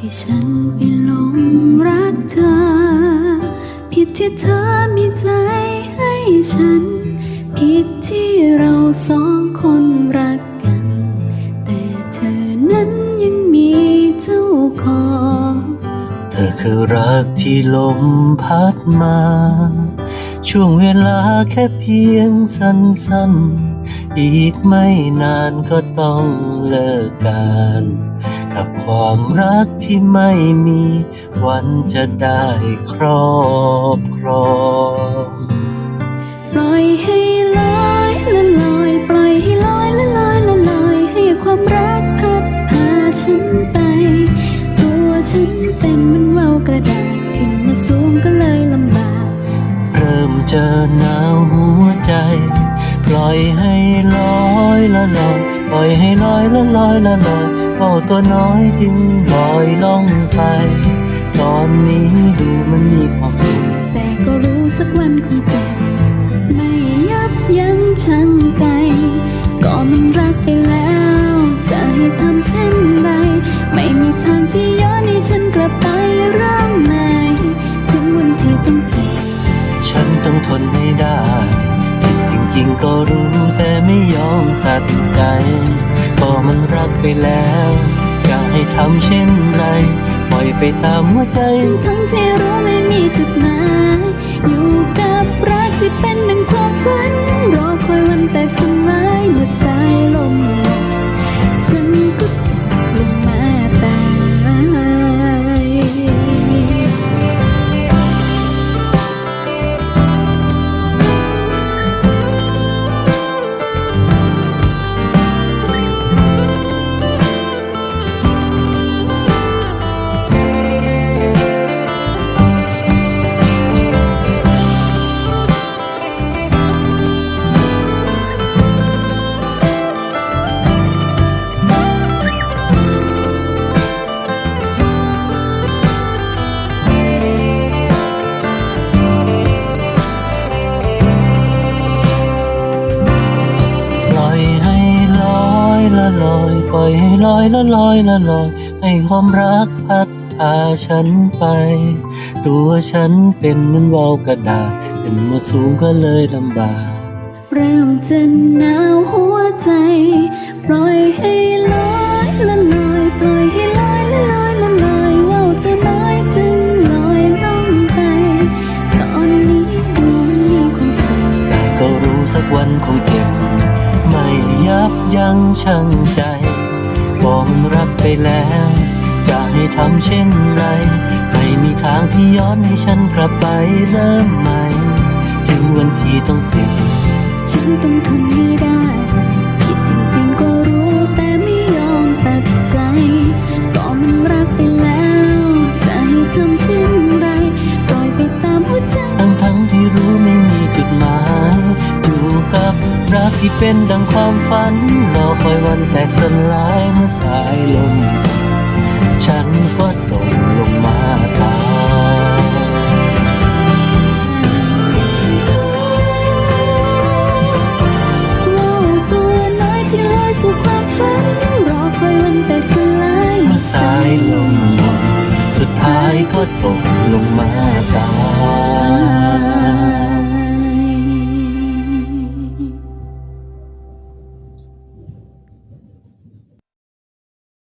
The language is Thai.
ที่ฉันไปหลงรักเธอ ผิดที่เธอมีใจให้ฉัน ผิดที่เราสองคนรักกัน แต่เธอนั้นยังมีเจ้าของ เธอคือรักที่ลมพัดมา ช่วงเวลาแค่เพียงสั้นๆ อีกไม่นานก็ต้องเลิกกัน กับความรักที่ไม่มีวันจะได้ครอบครองปล่อยให้ เจอหนาวหัวใจ ปล่อยให้ลอยละลอยปล่อยให้ลอยละลอยละลอยเฝ้าตัวน้อยจึงลอยล่องไป ตอนนี้ดูมันมีความสุขแต่ก็รู้สักวันคงเจ็บไม่ยับยั้งชั่งใจ ก็มันรักไปแล้ว จะให้ทำเช่นไร ไม่มีทางที่ย้อนให้ฉันกลับไปเริ่มใหม่ถึงวันที่ต้องเจ็บ ต้องทนให้ได้ผิดจริงๆก็รู้แต่ไม่ยอมตัดใจก็มันรักไปแล้วจะให้ทำเช่นไร ปล่อยไปตามหัวใจ ทั้งที่รู้ไม่มีจุดหมาย ละลอย ปล่อยให้ลอยละลอยละลอย ให้ความรักพัดพาฉันไป ตัวฉันเป็นเหมือนวาวกระดาษขึ้นมาสูงก็เลยลำบาก เริ่มจะหนาวหัวใจ ยังชั่งใจ บอกมันรักไปแล้ว จะให้ทำเช่นไร ไม่มีทางที่ย้อนให้ฉันกลับไปเริ่มใหม่ ถึงวันที่ต้องเจ็บฉันต้องทนให้ได้ ที่เป็นดังความฝันรอคอยวันแตกสลายเมื่อสายลม ฉันก็ตกลงมาตายว่าวตัวน้อยที่ลอยสู่ความฝันรอคอยวันแตกสลายเมื่อสายลม สุดท้ายก็ตกลงมา